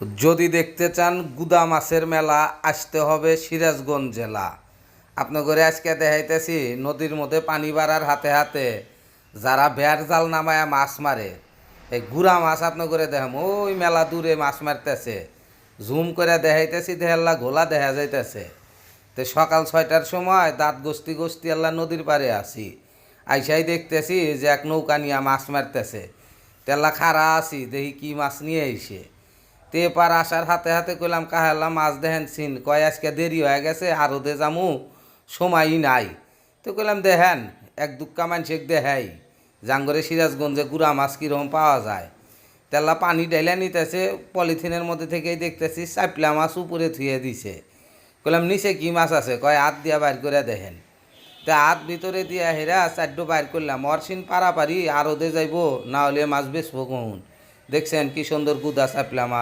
যদি দেখতে চান গুদা মাছের মেলা, আসতে হবে সিরাজগঞ্জ জেলা। আপনার করে আজকে দেখাইতেছি নদীর মধ্যে পানি বাড়ার হাতে হাতে যারা বেয়ার জাল নামায় মাছ মারে, এই গুড়া মাছ আপনার করে দেখাম, ওই মেলা দূরে মাছ মারতেছে। জুম করে দেখাইতেছি দেহাল্লা ঘোলা দেখা যাইতেছে। তো সকাল ছয়টার সময় দাঁত গোস্তি গোস্তি আল্লাহ নদীর পাড়ে আসি আইসাই দেখতেছি যে এক নৌকা নিয়ে মাছ মারতেছে। তেল্লা খারা আছি, দেখি কি মাছ নিয়ে আইসে। তে পার আসার হাতে হাতে কইলাম কাহাল্লা মাছ দেখেন সিন, কয় আজকে দেরি হয়ে গেছে আরও দে যামু, সময়ই নাই। তো কইলাম, দেখেন, এক দুক্কা মানুষেক দেখাই, জাঙ্গরে সিরাজগঞ্জে গুড়া মাছ কীরকম পাওয়া যায়? তেল্লা পানি ডাইলা নিতেছে, পলিথিনের মধ্যে থেকেই দেখতেছি চাপলা মাছ উপরে থুয়ে দিছে। কইলাম, নিচে কি মাছ আছে? কয় হাত দিয়া বাইর করে দেখেন। তা হাত ভিতরে দিয়া হেরা চারটো বাইর করলাম অরসিন পারাপারি আরও দে যাইব, না হলে মাছ বেচবো কখন দেখছেন কি সুন্দর গুদা চাপলা মাছ।